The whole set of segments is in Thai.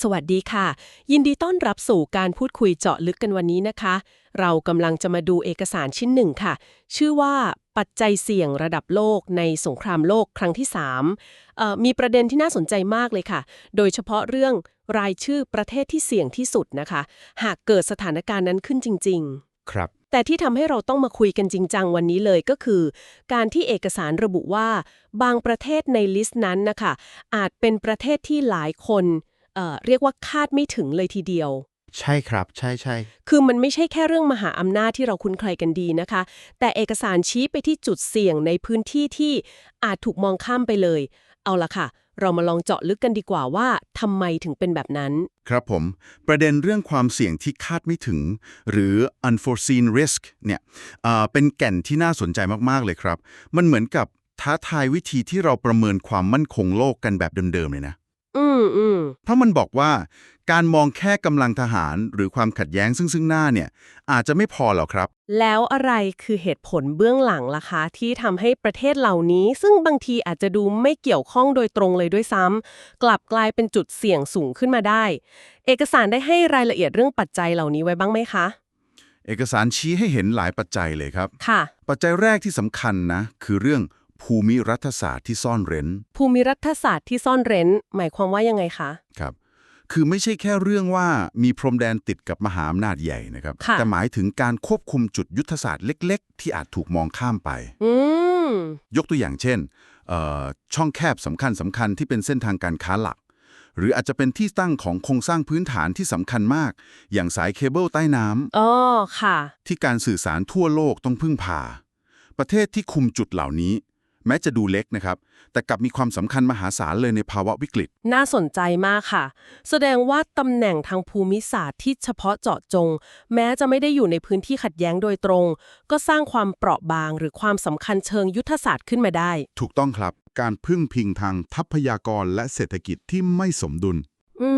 สวัสดีค่ะ ยินดีต้อนรับสู่การพูดคุยเจาะลึกกันวันนี้นะคะ เรากำลังจะมาดูเอกสารชิ้นหนึ่งค่ะ ชื่อว่าปัจจัยเสี่ยงระดับโลกในสงครามโลกครั้งที่3เอ่อมีประเด็นที่น่าสนใจมากเลยค่ะ โดยเฉพาะเรื่องรายชื่อประเทศที่เสี่ยงที่สุดนะคะ หากเกิดสถานการณ์นั้นขึ้นจริง ๆ ครับ แต่ที่ทำให้เราต้องมาคุยกันจริงจังวันนี้เลยก็คือ การที่เอกสารระบุว่า บางประเทศในลิสต์นั้นนะคะอาจเป็นประเทศที่หลายคน เอ่อเรียกว่าคาดไม่ถึงเลยทีเดียว ใช่ครับ ใช่ใช่คือมันไม่ใช่แค่เรื่องมหาอำนาจที่เราคุ้นเคยกันดีนะคะ แต่เอกสารชี้ไปที่จุดเสี่ยงในพื้นที่ที่อาจถูกมองข้ามไปเลย เอาละค่ะ เรามาลองเจาะลึกกันดีกว่าว่าทำไมถึงเป็นแบบนั้น ครับผม ประเด็นเรื่องความเสี่ยงที่คาดไม่ถึง หรือ unforeseen risk เนี่ยอ่าเป็นแก่นที่น่าสนใจมากๆเลยครับ มันเหมือนกับท้าทายวิธีที่เราประเมินความมั่นคงโลกกันแบบเดิมๆเลยนะ อืมอืมเพราะมันบอกว่าการมองแค่กำลังทหารหรือความขัดแย้งซึ่งซึ่งหน้าเนี่ย อาจจะไม่พอหรอกครับ แล้วอะไรคือเหตุผลเบื้องหลังล่ะคะที่ทำให้ประเทศเหล่านี้ ซึ่งบางทีอาจจะดูไม่เกี่ยวข้องโดยตรงเลยด้วยซ้ำกลับกลายเป็นจุดเสี่ยงสูงขึ้นมาได้ เอกสารได้ให้รายละเอียดเรื่องปัจจัยเหล่านี้ไว้บ้างไหมคะ เอกสารชี้ให้เห็นหลายปัจจัยเลยครับ ค่ะ ปัจจัยแรกที่สำคัญนะคือเรื่อง ภูมิรัฐศาสตร์ที่ซ่อนเร้น ภูมิรัฐศาสตร์ที่ซ่อนเร้น หมายความว่ายังไงคะ ครับ คือไม่ใช่แค่เรื่องว่ามีพรมแดนติดกับมหาอำนาจใหญ่นะครับ ค่ะ แต่หมายถึงการควบคุมจุดยุทธศาสตร์เล็ก ๆ ที่อาจถูกมองข้ามไป อืม ยกตัวอย่างเช่นเอ่อช่องแคบสำคัญสำคัญที่เป็นเส้นทางการค้าหลัก หรืออาจจะเป็นที่ตั้งของโครงสร้างพื้นฐานที่สำคัญมาก อย่างสายเคเบิลใต้น้ำ อ๋อ ค่ะ ที่การสื่อสารทั่วโลกต้องพึ่งพา ประเทศที่คุมจุดเหล่านี้ แม้จะดูเล็กนะครับ แต่กลับมีความสำคัญมหาศาลเลยในภาวะวิกฤต น่าสนใจมากค่ะ แสดงว่าตำแหน่งทางภูมิศาสตร์ที่เฉพาะเจาะจง แม้จะไม่ได้อยู่ในพื้นที่ขัดแย้งโดยตรง ก็สร้างความเปราะบาง หรือความสำคัญเชิงยุทธศาสตร์ขึ้นมาได้ ถูกต้องครับ การพึ่งพิงทางทรัพยากรและเศรษฐกิจที่ไม่สมดุล อื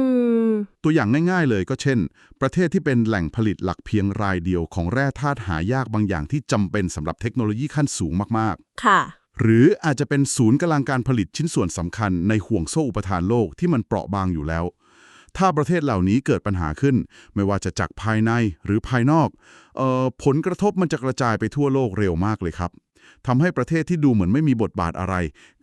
ม ตัวอย่างง่าย ๆ เลยก็เช่น ประเทศที่เป็นแหล่งผลิตหลักเพียงรายเดียวของแร่ธาตุหายากบางอย่างที่จำเป็นสำหรับเทคโนโลยีขั้นสูงมากค่ะ ๆ หรืออาจจะเป็นศูนย์กำลังการผลิตชิ้นส่วนสำคัญในห่วงโซ่อุปทานโลกที่มันเปราะบางอยู่แล้ว ถ้าประเทศเหล่านี้เกิดปัญหาขึ้น ไม่ว่าจะจากภายในหรือภายนอกออผลกระทบมันจะกระจายไปทั่วโลกเร็วมากเลยครับทำให้ประเทศที่ดูเหมือนไม่มีบทบาทอะไร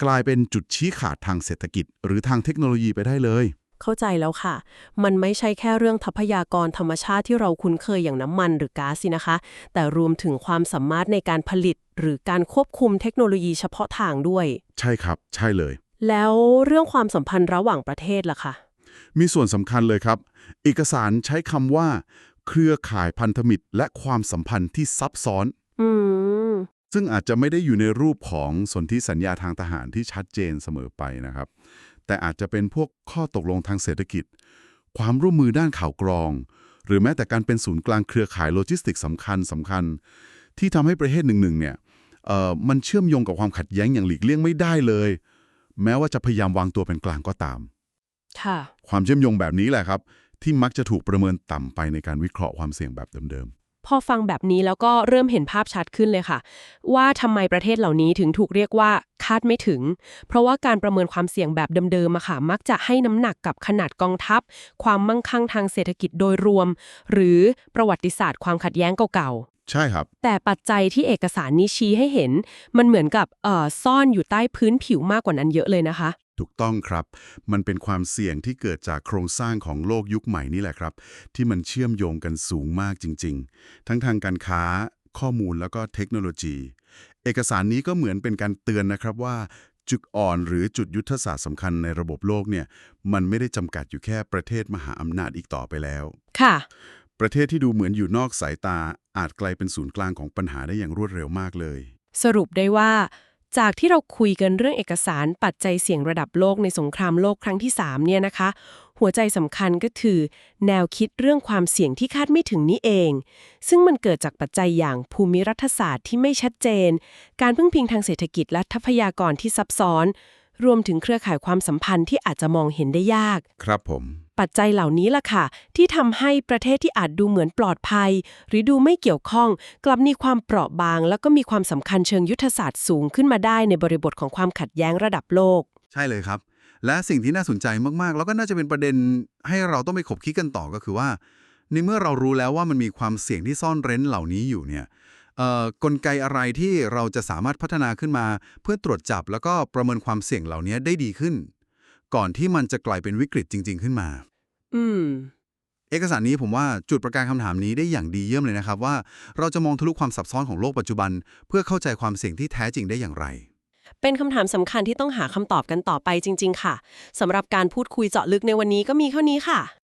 กลายเป็นจุดชี้ขาดทางเศรษฐกิจ หรือทางเทคโนโลยีไปได้เลยเข้าใจแล้วค่ะ มันไม่ใช่แค่เรื่องทรัพยากรธรรมชาติที่เราคุ้นเคยอย่างน้ำมันหรือก๊าซสินะคะ แต่รวมถึงความสามารถในการผลิต หรือการควบคุมเทคโนโลยีเฉพาะทางด้วย ใช่ครับ ใช่เลย แล้วเรื่องความสัมพันธ์ระหว่างประเทศล่ะคะมีส่วนสำคัญเลยครับ เอกสารใช้คำว่า เครือข่ายพันธมิตร และความสัมพันธ์ที่ซับซ้อน อืม ซึ่งอาจจะไม่ได้อยู่ในรูปของสนธิสัญญาทางทหารที่ชัดเจนเสมอไปนะครับ แต่อาจจะเป็นพวกข้อตกลงทางเศรษฐกิจ ความร่วมมือด้านข่าวกรอง หรือแม้แต่การเป็นศูนย์กลางเครือข่ายโลจิสติกส์สำคัญสำคัญ ที่ทำให้ประเทศหนึ่งๆเนี่ยเอ่อ มันเชื่อมโยงกับความขัดแย้งอย่างหลีกเลี่ยงไม่ได้เลย แม้ว่าจะพยายามวางตัวเป็นกลางก็ตาม ค่ะ ความเชื่อมโยงแบบนี้แหละครับ ที่มักจะถูกประเมินต่ำไปในการวิเคราะห์ความเสี่ยงแบบเดิมพอฟังแบบนี้แล้วก็เริ่มเห็นภาพชัดขึ้นเลยค่ะ ว่าทำไมประเทศเหล่านี้ถึงถูกเรียกว่าคาดไม่ถึง เพราะว่าการประเมินความเสี่ยงแบบเดิมๆอะค่ะมักจะให้น้ำหนักกับขนาดกองทัพ ความมั่งคั่งทางเศรษฐกิจโดยรวม หรือประวัติศาสตร์ความขัดแย้งเก่าๆใช่ครับ แต่ปัจจัยที่เอกสารนี้ชี้ให้เห็น มันเหมือนกับเอ่อซ่อนอยู่ใต้พื้นผิวมากกว่านั้นเยอะเลยนะคะถูกต้องครับ มันเป็นความเสี่ยงที่เกิดจากโครงสร้างของโลกยุคใหม่นี่แหละครับ ที่มันเชื่อมโยงกันสูงมากจริง ๆ ทั้งทางการค้า ข้อมูลแล้วก็เทคโนโลยี เอกสารนี้ก็เหมือนเป็นการเตือนนะครับว่า จุดอ่อนหรือจุดยุทธศาสตร์สำคัญในระบบโลกเนี่ยมันไม่ได้จำกัดอยู่แค่ประเทศมหาอำนาจอีกต่อไปแล้ว ค่ะ ประเทศที่ดูเหมือนอยู่นอกสายตาอาจกลายเป็นศูนย์กลางของปัญหาได้อย่างรวดเร็วมากเลย สรุปได้ว่า จากที่เราคุยกันเรื่องเอกสารปัจจัยเสี่ยงระดับโลกในสงครามโลกครั้งที่3เนี่ยนะคะ หัวใจสำคัญก็คือ แนวคิดเรื่องความเสี่ยงที่คาดไม่ถึงนี่เอง ซึ่งมันเกิดจากปัจจัยอย่างภูมิรัฐศาสตร์ที่ไม่ชัดเจน การพึ่งพิงทางเศรษฐกิจและทรัพยากรที่ซับซ้อน รวมถึงเครือข่ายความสัมพันธ์ที่อาจจะมองเห็นได้ยาก ครับผม ปัจจัยเหล่านี้ล่ะค่ะ ที่ทำให้ประเทศที่อาจดูเหมือนปลอดภัย หรือดูไม่เกี่ยวข้อง กลับมีความเปราะบาง แล้วก็มีความสำคัญเชิงยุทธศาสตร์สูงขึ้นมาได้ในบริบทของความขัดแย้งระดับโลก ใช่เลยครับ และสิ่งที่น่าสนใจมากๆ แล้วก็น่าจะเป็นประเด็นให้เราต้องไปขบคิดกันต่อก็คือว่า ในเมื่อเรารู้แล้วว่ามันมีความเสี่ยงที่ซ่อนเร้นเหล่านี้อยู่เนี่ยเอ่อกลไกอะไรที่เราจะสามารถพัฒนาขึ้นมา เพื่อตรวจจับแล้วก็ประเมินความเสี่ยงเหล่านี้ได้ดีขึ้น ก่อนที่มันจะกลายเป็นวิกฤตจริง ๆ ขึ้นมา อืม เอกสารนี้ผมว่าจุดประกายคำถามนี้ได้อย่างดีเยี่ยมเลยนะครับว่า เราจะมองทะลุความซับซ้อนของโลกปัจจุบัน เพื่อเข้าใจความเสี่ยงที่แท้จริงได้อย่างไร เป็นคำถามสำคัญที่ต้องหาคำตอบกันต่อไปจริง ๆ ค่ะสำหรับการพูดคุยเจาะลึกในวันนี้ก็มีเท่านี้ค่ะ